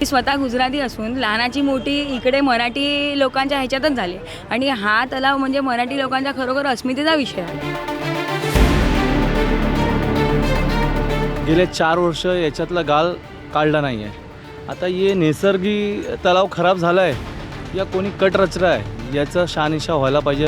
मी स्वतः गुजराती असून लहानाची मोठी इकडे मराठी लोकांच्या ह्याच्यातच झाली. आणि हा तलाव म्हणजे मराठी लोकांच्या खरोखर अस्मितेचा विषय आहे. गेले चार वर्ष याच्यातला गाल काढला नाही आहे आता ये निसर्गी तलाव खराब झाला आहे या कोणी कट रचला आहे याचं शहानिशा व्हायला पाहिजे.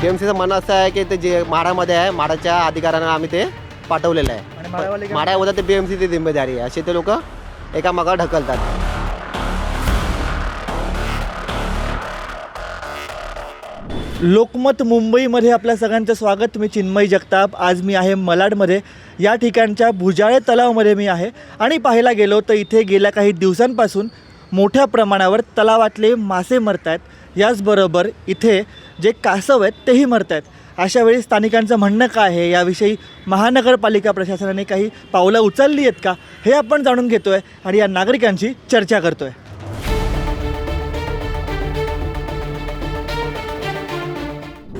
बी एम सीचं म्हणणं असं आहे की ते जे म्हाडामध्ये आहे म्हाडाच्या अधिकाऱ्यांना आम्ही ते पाठवलेलं आहे. म्हाडा उद्या ते बी एम सीची जिम्मेदारी आहे. असे ते लोक एका मागावर ढकलतात. लोकमत मुंबईमध्ये आपल्या सगळ्यांचं स्वागत. मी चिन्मय जगताप. आज मी आहे मलाडमध्ये. या ठिकाणच्या भुजाळे तलावामध्ये मी आहे. आणि पाहायला गेलो तर इथे गेल्या काही दिवसांपासून मोठ्या प्रमाणावर तलावातले मासे मरत आहेत याचबरोबर इथे जे कासव आहेत तेही मरत आहेत. अशा वेळी स्थानिकांचं म्हणणं काय आहे? याविषयी महानगरपालिका प्रशासनाने काही पावलं उचलली आहेत का? हे आपण जाणून घेतो आहे आणि या नागरिकांची चर्चा करतो आहे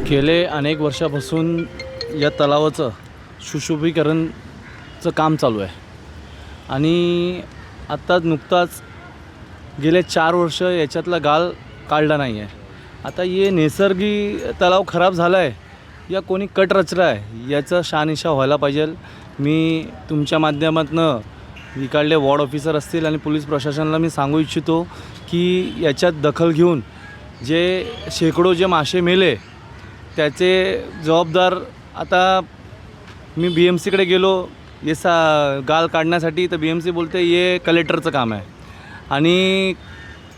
गेले अनेक वर्षापासून या तलावाचं सुशोभीकरणचं काम चालू आहे. आणि आत्ताच नुकताच गेले चार वर्ष याच्यातला गाळ काढला नाही आहे आता ये निसर्गी तलाव खराब झाला आहे या कोणी कट रचला आहे याचा शहानिशा व्हायला पाहिजे. मी तुमच्या माध्यमातून इकडले वॉर्ड ऑफिसर असतील आणि पोलीस प्रशासनाला मी सांगू इच्छितो की याच्यात दखल घेऊन जे शेकडो जे मासे मेले त्याचे जबाबदार आता मी बी एम सीकडे गेलो ये सा गाल काढण्यासाठी तर बी एम सी बोलते ये कलेक्टरचं काम आहे. आणि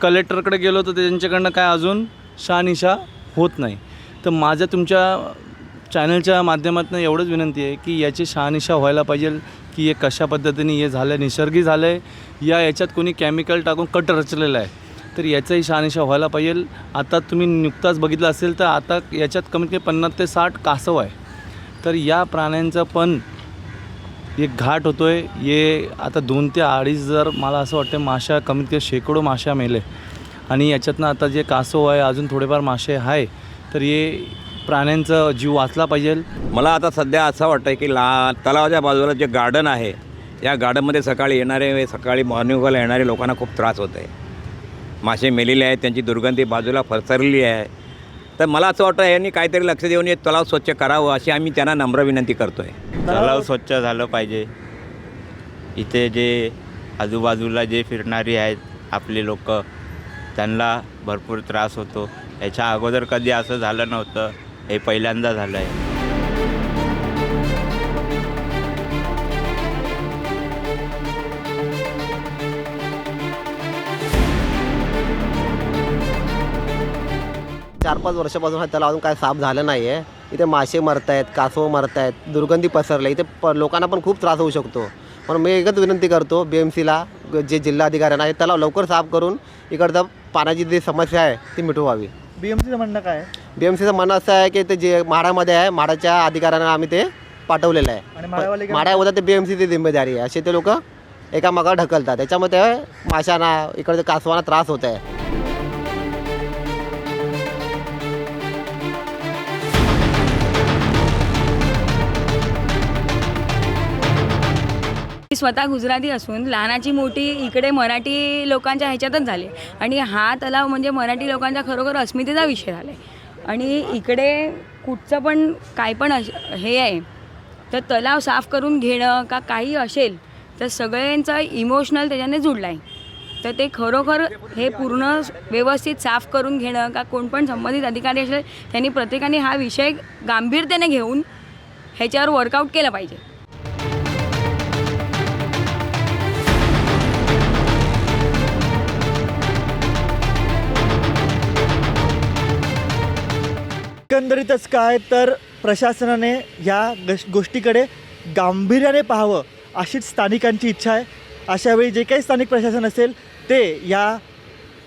कलेक्टरकडे गेलो तर त्यांच्याकडनं काय अजून शहानिशा होत नाही. तर माझ्या तुमच्या चॅनलच्या माध्यमातून एवढंच विनंती आहे की याची शहानिशा व्हायला पाहिजे की हे कशा पद्धतीने हे झालं आहे निसर्गी झालं आहे या याच्यात कोणी केमिकल टाकून कट रचलेलं आहे. तर याचाही शहानिशा व्हायला पाहिजे. आता तुम्ही नुकताच बघितलं असेल तर आता याच्यात कमीत कमी पन्नास ते साठ कासव आहे. तर या प्राण्यांचं पण एक घाट होतो आहे ये आता दोन ते अडीच जर मला असं वाटतं माशा कमीत कमी शेकडो माशा मेले. आणि याच्यातनं आता जे कासव आहे अजून थोडेफार मासे आहे तर ये प्राण्यांचा जीव वाचला पाहिजे. मला आता सध्या असं वाटतं की ला तलावाच्या बाजूला जे गार्डन आहे या गार्डनमध्ये सकाळी येणारे सकाळी मॉर्निंग वॉकला येणारे लोकांना खूप त्रास होत आहे मासे मेलेले आहेत त्यांची दुर्गंधी बाजूला फरसरलेली आहे. तर मला असं वाटतं यांनी काहीतरी लक्ष देऊन हे तलाव स्वच्छ करावं अशी आम्ही त्यांना नम्र विनंती करतो आहे तलाव स्वच्छ झालं पाहिजे. इथे जे आजूबाजूला जे फिरणारी आहेत आपले लोक त्यांना भरपूर त्रास होतो. याच्या अगोदर कधी असं झालं नव्हतं हे पहिल्यांदा झालं आहे चार पाच वर्षापासून हा तलाव अजून काय साफ झालं नाही आहे इथे मासे मरत आहेत कासव मरत आहेत दुर्गंधी पसरले. इथे प लोकांना पण खूप त्रास होऊ शकतो. म्हणून मी एकच विनंती करतो बी एम सीला जे जिल्हाधिकाऱ्यांना हे तलाव लवकर साफ करून इकडचं पाण्याची जी समस्या आहे ती मिटवावी. बी एम सीचं म्हणणं काय आहे? बी एम सीचं म्हणणं असं आहे की ते जे म्हाडामध्ये आहे म्हाडाच्या अधिकाऱ्यांना आम्ही ते पाठवलेलं आहे. उद्या ते बी एम सीची जिम्मेदारी आहे. असे ते लोक एका मागावर ढकलतात. त्याच्यामुळे ते माशांना इकडच्या कासवांना त्रास होत आहे. स्वतः गुजराती असून लहानाची मोठी इकडे मराठी लोकांच्या ह्याच्यातच झाली. आणि हा तलाव म्हणजे मराठी लोकांच्या खरोखर अस्मितेचा विषय झाला आहे आणि इकडे कुठचं पण काय पण अश हे आहे तर तलाव साफ करून घेणं का काही असेल तर सगळ्यांचा इमोशनल त्याच्याने जुडलं आहे तर ते खरोखर हे पूर्ण व्यवस्थित साफ करून घेणं का कोण पण संबंधित अधिकारी असेल त्यांनी प्रत्येकाने हा विषय गांभीर्याने घेऊन ह्याच्यावर वर्कआउट केलं पाहिजे. एकंदरीतच काय तर प्रशासनाने या गश गोष्टीकडे गांभीर्याने पाहावं अशीच स्थानिकांची इच्छा आहे. अशावेळी जे काही स्थानिक प्रशासन असेल ते या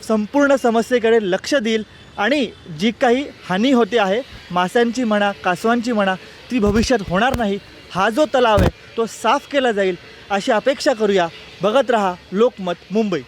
संपूर्ण समस्येकडे लक्ष देईल आणि जी काही हानी होते आहे माशांची म्हणा कासवांची म्हणा ती भविष्यात होणार नाही. हा जो तलाव आहे तो साफ केला जाईल अशी अपेक्षा करूया. बघत रहा लोकमत मुंबई.